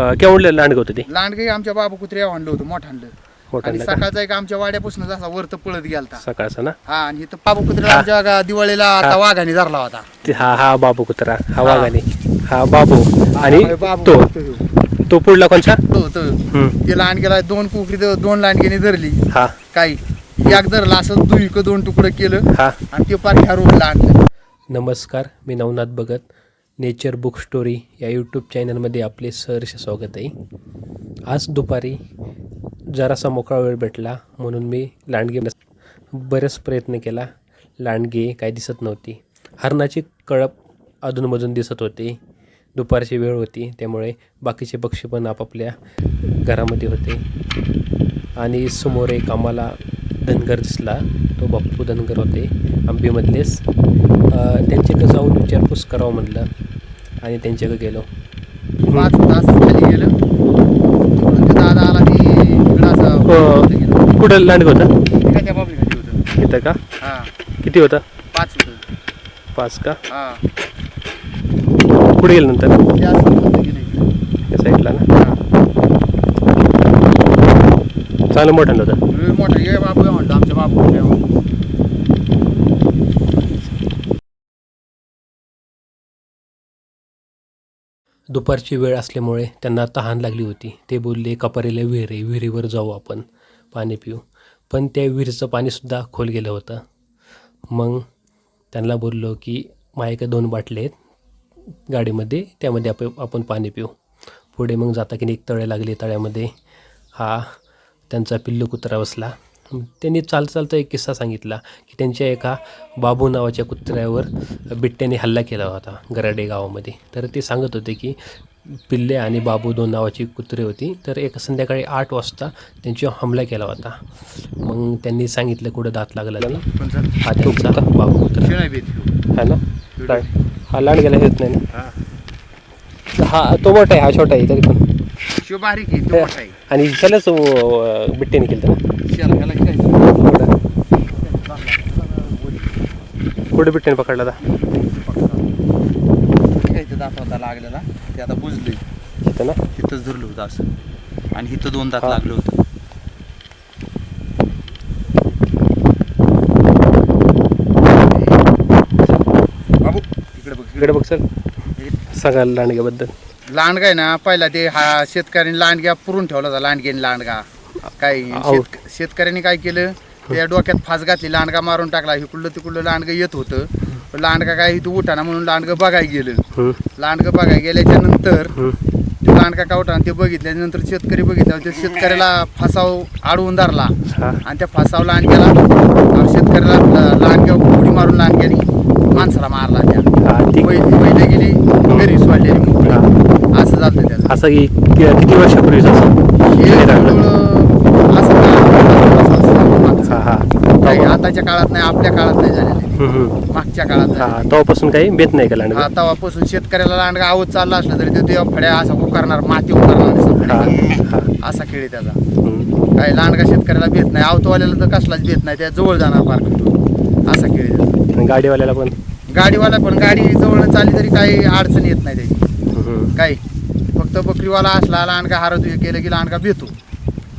अं, केवढलं लांडग होतं ते? लांडगे आमच्या बाबा कुत्र्या आणलं होतं मोठं आणलं मोठं आणि आणलं का? सकाळचा एक आमच्या वाड्यापासून जसा वरत पळत गेलता. सकाळचं ना? हा आणि इथं बाबा कुत्र्याला आमच्या गा- दिवाळीला आता वाघाने धरला होता. ते हा हा बाबू कुत्रा हा वाघाने. हा बाबू. आणि हा, बाबू तो? तो- तो पुढला कोणचा? तो- तो. हम्म. ते लांडग्याला दोन कुकरी दोन लांडग्याने धरली. हा. काही. एक धरला असं दुईक दोन तुकडं केलं. हा. आणि ते पार ह्या रोडला आणलं. नमस्कार मी Navnath Bhagat nature book story या यूट्यूब चॅनलमध्ये आपले सहर्ष स्वागत आहे. आज दुपारी जरासा मोकळा वेळ भेटला म्हणून मी लांडगे बरेच प्रयत्न केला. लांडगे काय दिसत नव्हती. हरणाची कळप अधूनमधून दिसत होती. दुपारची वेळ होती त्यामुळे बाकीचे पक्षी पण आपापल्या घरामध्ये होते. आणि समोर एक आम्हाला धनगर दिसला. तो बाप्पू धनगर होते आंबीमधलेच. त्यांच्याकडे जाऊन विचारपूस करावं म्हटलं आणि त्यांच्याकडे गेलो. पाच तास खाली गेलं? दादा आला की इकडं असं हो. कुठं लांडग होतं? त्या इथं का? हा. किती होतं? पाच होतं. पाच का? हा. पुढे गेलं नंतर? ते असं होतं गेलं. इकडं. या साईडला ना? हा. चांगलं मोठं होतं. मोठा ये बाबू म्हणतो आमच्या बाबू कुत्र्या म्हणतो. दुपारची वेळ असल्यामुळे त्यांना तहान लागली होती. ते बोलले कपारीला विहीर आहे विहिरीवर जाऊ आपण पाणी पिऊ. पण त्या विहिरीचं पाणीसुद्धा खोल गेलं होतं. मग त्यांना बोललो की माझ्याकडे दोन बाटले आहेत गाडीमध्ये त्यामध्ये आप आपण पाणी पिऊ. पुढे मग जाता की एक तळे लागले. तळ्यामध्ये हा त्यांचा पिल्लू कुत्रा बसला. त्यांनी चाल चालता एक किस्सा सांगितला की त्यांच्या एका बाबू नावाच्या कुत्र्यावर बिट्ट्याने हल्ला केला होता गराडे गावामध्ये. तर ते सांगत होते की पिल्ले आणि बाबू दोन नावाची कुत्रे होती. तर एक संध्याकाळी आठ वाजता त्यांच्यावर हमला केला होता. मग त्यांनी सांगितलं कुठं दात लागला सर हा त्यांचा बाबू कुत्रा. हा ना? हा लांड गेला येत नाही हा. ना हा तो मोठा आहे हा छोटा आहे तरी पण. शिव बारीक आहे तो मोठा आहे आणि ह्यालाच अं, बिट्ट्याने केलं ह्याला काय कुठे बिट्ट्याने पकडला होता काय ते. दात होता लागलेला. ते आता बुजलंय. इथं ना? हिथंच धरलं होतं असं. आणि हिथं दोन दात हा. लागलं होतं. बाबू इकडे बघ इकडे बघ. सर सांगा लांडग्याबद्दल. लांडगा आहे ना पहिला ते हा शेतकऱ्यांनी लांडग्या पुरून ठेवला होता लांडग्याने लांडगा. काय. शेत- शेतकऱ्यांनी काय केलं त्या डोक्यात फास घातली लांडगा मारून टाकला इकडलं तिकडलं लांडगं येत होतं. पण लांडगा काय इथं उठाना म्हणून लांडगं बघायला गेलं. हम्म, लांडगं बघायला गेल्याच्यानंतर. ते लांडगा का उठाना ते बघितल्यानंतर शेतकरी बघितलं ते शेतकऱ्याला फासाव अडवून धरला. हा. आणि त्या फासाव लांडग्याला शेतकऱ्याला लांडग्या उडी मारून लांडग्यानी माणसाला मारला त्या हा ती पहिले पहिले गेली घरी सोडलेली मोकळी. हा असं झालं त्याचं असं की किती वर्षापूर्वीच असं? हे हे काही आताच्या काळात नाही आपल्या काळात नाही झालेलं. मागच्या काळात हा. तेव्हापासून काही बेत नाही का लांडग? हा तेव्हापासून शेतकऱ्याला लांडगा आवत चालला असला तरी तो तेव्हा फड्या असा उकारणार माती उकारणार असा खेळ त्याचा. काही लांडगा शेतकऱ्याला भेट नाही आवतवाल्याला तर कसलाच भेट नाही त्या जवळ जाणार पार असा खेळ त्याचा. गाडीवाल्याला पण? गाडीवाला पण गाडी जवळ चालली तरी काही अडचण येत नाही त्याची. हम्म. काय फक्त बकरीवाला असला लांडगा हारत केलं की लांडगा भेटतो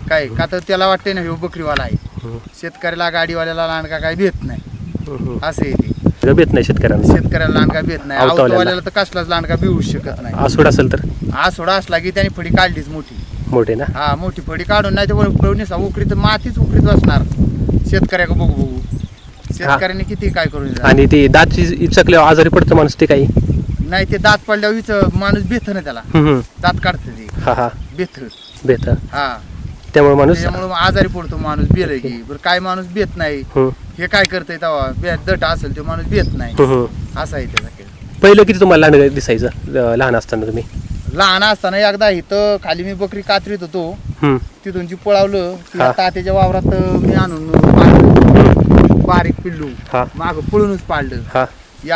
काय? का तर त्याला वाटते ना ह्यो बकरीवाला आहे. हम्म. शेतकऱ्याला गाडीवाल्याला लांडगा काही भेट नाही. हम्म. असं आहे ते. बेत नाही शेतकऱ्यांना. शेतकऱ्याला लांडगा भेट नाही. आवतवाल्याला. तर कसलाच लांडगा भिवू शकत नाही. आसूड असेल तर? आज थोडा असला की त्याने फडी काढलीच मोठी. मोठे ना? हा मोठी फडी काढून नाही तर उकरीत मातीच उकरीत असणार. शेतकऱ्याला बघू बघू. शेतकऱ्याने किती काय करून. आणि ते दात इचकल्यावर आजारी पडतं माणूस ते काही? नाही ते दात पडल्यावर इथं माणूस बेथ ना त्याला. दात काढतं ते. हा हा. बेथ बेत हा. त्यामुळे माणूस त्याच्यामुळे आजारी पडतो माणूस बेल की. बरं काय माणूस बेत नाही. हम्म, हे काय करतंय तेव्हा? बे- दट असेल तो माणूस बेत नाही. हम्म, हम्म. असा आहे त्याचा खेळ. पहिलं किती तुम्हाला लांडग दिसायचं ल- लहान असताना तुम्ही? लहान असताना एकदा इथं खाली मी बकरी कात्रीत होतो. हम्म, तिथून जी पळावलं ती हा. तात्याच्या वावरात मी आणून पाडलं बारीक पिल्लू. हा. माग पळूनच पाडलं. हा.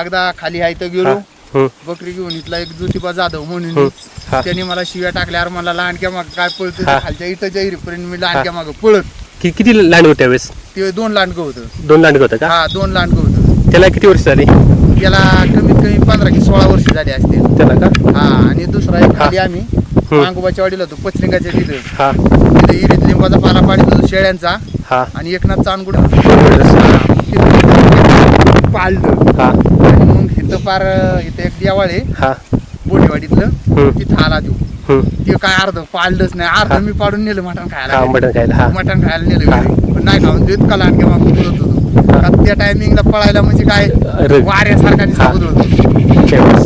एकदा खाली आहे तर हा. हम्म, बकरी घेऊन इथला एक ज्योतिबा जाधव म्हणून हा. त्यांनी मला शिव्या टाकल्यावर मला लहानक्या माग काय पळतं हा. खालच्या इथं इरीपर्यंत मी लहानक्या माग पळत. कि- किती लांड होते त्यावेळेस? ते दोन लांडगं होतं. दोन लांड होतं का? हा दोन लांडगं होतं. त्याला किती वर्ष झाली? त्याला कमीत कमी पंधरा की सोळा वर्ष झाली असतील. त्याला का? हा आणि दुसरा एक खाली आम्ही मांगोबाच्या वाडीला होतो पचलिंगाच्या तिथं. हा. तिथं इरीत लिंबाचा पाला पाडीत होतो शेळ्यांचा. हा. आणि एकनाथ चांदगुड. वेळेस. पाळलं. हा. पार इथं एक देवाळ आहे हा बोटेवाडीतलं हम्म. तिथं आला देऊ हम्म. ते काय अर्ध पाळलंच नाही अर्ध मी पाडून नेलं मटण खायला हा. मटण खायला हा मटण खायला नेलं हा. घरी पण नाही खाऊन देत का लांडगे मागून बोलत होतो. का त्या टायमिंगला पळायला म्हणजे काय अरे. वाऱ्यासारखा हा. होतो.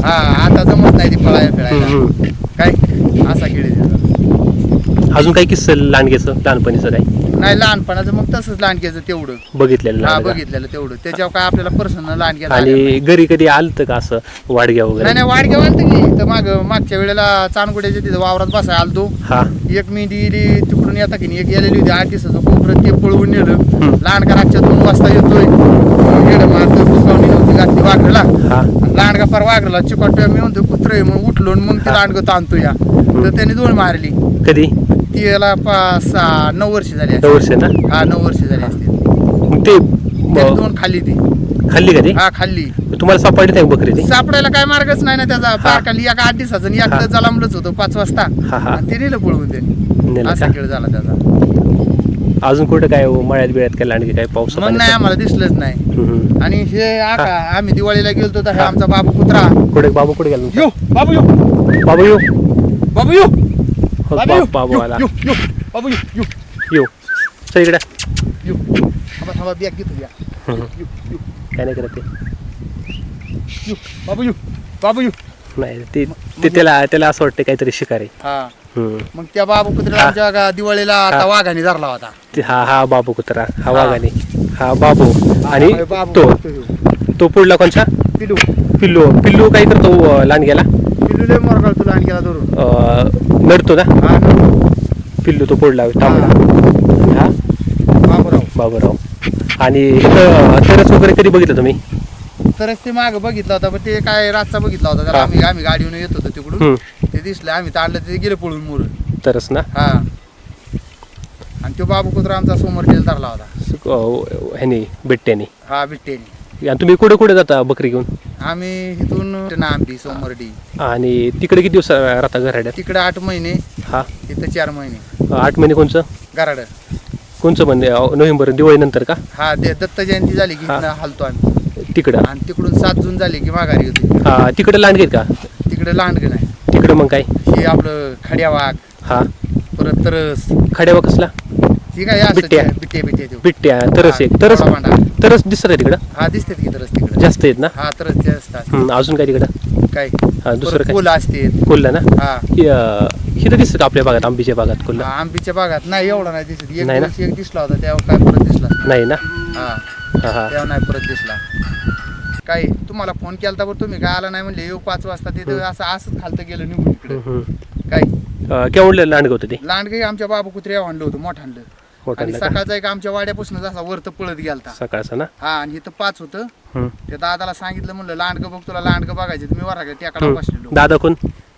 हा आता जमत नाही ती पळायला फिरायला हम्म. काय असा खेळ आहे त्याचा. अजून काही किस्से लांडगेचं लहानपणीचं काय नाही लहानपणाचं मग तसंच लांडग्याचं तेवढं. बघितलेलं हा लांडगा. बघितलेलं तेवढं. त्याच्यावर काय आपल्याला पर्सनल लांडग्या आणि घरी कधी आलत का असं वाडग्या नाही वगैरे? नाही वाडग्या वाटतं की. तर माग मागच्या वेळेला चांदगुड्याच्या तिथं वावरात बसाय आलतो. हा. एक मी दिली तिकडून येता की नाही एक गेलेली होती. आठ दिवसाचं कोपरं ते पळवून नेलं. लहानका रातच्या दोन वाजता येतोय. गेलं मारतोय पुसकावणी नव्हती घातली वाघरला हा. लांडगा फार वाघरला चिकटतोय मी म्हणतो कुत्र म्हणून उठलो आणि मग ते लांडगं ताणतो या. तर त्याने दोन मारली. कधी? याला पाच सहा नऊ वर्ष झाली असतील. नऊ वर्ष ना? हा नऊ वर्ष झाली असतील. मग ते दोन खाल्ली ती. खाल्ली का ती? हा खाल्ली. तुम्हाला सापडली नाही बकरी ती? सापडायला काय मार्गच नाही ना त्याचा. पार खाल्ली एका आठ दिवसाचं आणि हा. एक जलामलंच होतं पाच वाजता. हा हा. आणि ते नेलं पळवून नेलं असा का? खेळ झाला त्याचा. अजून कुठं काय हो, मळ्यात बिळ्यात काय लांडगे काय पाऊस मग नाही आम्हाला दिसलंच नाही. आणि हे आका आम्ही दिवाळीला गेलतो तर हे हा. आमचा बाबू कुत्रा. कुठे बाबू कुठे गेला? यो बाबू यो. बाबू येऊ बाबू यो. हो, बाबू बाबू आला यो यो बाबू यो यो. चल इकडे. यो. थांबा थांबा बॅग घेतो या हम्म. यो यो. काय नाही करत ते. यो बाबू यो बाबू यो. नाही ते ते त्याला त्याला असं वाटतं काहीतरी शिकार आहे. हा. मग त्या बाबू कुत्र्याला. आमच्या दिवाळीला आता. वाघाने धरला होता. हा हा बाबू कुत्रा हा. वाघाने. हा बाबू. आणि तो. तो पुढला कोणचा? पिलू पिल्लू. पिल्लू काय करतो लांडग्याला. लय गेला धरून. अं, नडतो ना हा ना. पिल्लू तो तांबडा हा? बाबूराव. बाबूराव. आणि इथं तरच वगैरे कधी बघितलं तुम्ही? तरच ते माग बघितला होता पण ते काय रातचा बघितला होता तर हा. आम्ही आम्ही गाडीवर येत होतो तिकडून. हम्म. ते दिसलं आम्ही ताडलं ते गेलं पळून मुरून तरच ना? हा. आणि तो बाबू कुत्रा आमचा समोर जेल धरला होता. ह्यानी बिट्ट्यानी. हा बिट्टेनी आणि तुम्ही कुठे कुठे जाता बकरी घेऊन? आम्ही इथून नांबी सोमरडी. आणि तिकडे किती दिवस राहता घराड्यात? तिकडे आठ महिने हा. इथं चार महिने. आठ महिने कोणचं? गराड कोणचं म्हणजे नोव्हेंबर दिवाळीनंतर का? हा ते दत्त जयंती झाली की हलतो आम्ही. तिकडं? आणि तिकडून सात जून झाली की माघारी होती हा तिकडे लांडगे का? तिकडे लांडग नाही. तिकडं मग काय? हे आपलं खड्या वाघ हा. परत तरस. खड्यावा कसला? ही काय असं बिट्ट्या. बिट्टे बिट्टे ते. बिट्ट्या तरस एक तरस भांडा. तरस दिसत आहे तिकडं? हा दिसतात की तिकडे. जास्त आहेत ना? हा तरस ते असतात. हम्म, अजून काय तिकडं? काय? हा दुसरं परत काय? असते कोल्हा ना? हा. हिथं दिसतं आपल्या भागात आंबीच्या भागात कोल्हा हा, आंबीच्या बागात नाही एवढा नाही दिसत. एक नाही ना? दिवस एक दिसला होता तेव्हा काय परत दिसला नाही. ना? हा. हा हा. तेव्हा नाही परत दिसला. काय तुम्हाला फोन केला बरं तुम्ही? काय आला नाही म्हणले येऊ पाच वाजता तिथं असं असंच खालतं गेलं निघून हम्म, हम्म. काय? अं, केवढलं लांडगं होतं ते? लांडगे आमच्या बाबू कुत्रे आणलं होतं मोठं आणलं आणि सकाळचा एक आमच्या वाड्यापासून जसा वरत पळत गेलता. सकाळचं ना? हा आणि इथं पाच होतं. हम्म. ते दादाला सांगितलं म्हणलं लांडगं बघ तुला लांडगं बघायचे मी वरा टेकडा. बसलेलो. दादा कोण?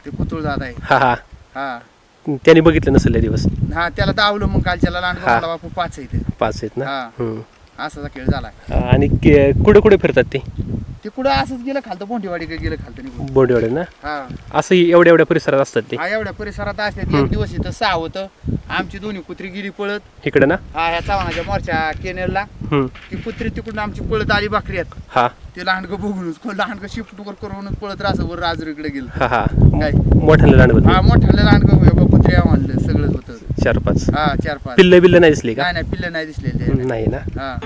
ते कुतुळ दादा आहे. हा हा. हा. त्यांनी बघितलं नसेल दिवस? हा त्याला दावलं मग कालच्याला लांडगं हा. म्हणला बापू पाच आहे पाच आहेत ना? हा. हम्म. असाचा खेळ झाला. आणि के- कुठे कुठे फिरतात ते? ते कुठं असंच गेलं खालतं पोंटीवाडी गेलं खालतं निघून. बोंडेवाडे ना? हा. असं एवढ्या एवढ्या परिसरात असतात ते? हा एवढ्या परिसरात असतात. एक दिवस इथं सहा होतं. आमची दोन्ही कुत्री गेली पळत. इकडे ना? हा ह्या चव्हाणाच्या मोर्चा केनेरला हम्म. ती कुत्री तिकडून आमची पळत आली बाकऱ्यात हा. ते लहानगं बघूनच लहानगं शिफ्ट वर करूनच पळत राहतं वर राजूरीकडे गेलं. हा हा. काय? मोठ्याला लांडगं हा मोठ्याला लहानगं कुत्री आणलं सगळंच होतं. चार पाच. हा चार पाच. पिल्ल बिल्ल नाही दिसली का? नाही नाही पिल्लं नाही दिसलेले. नाही ना? हा.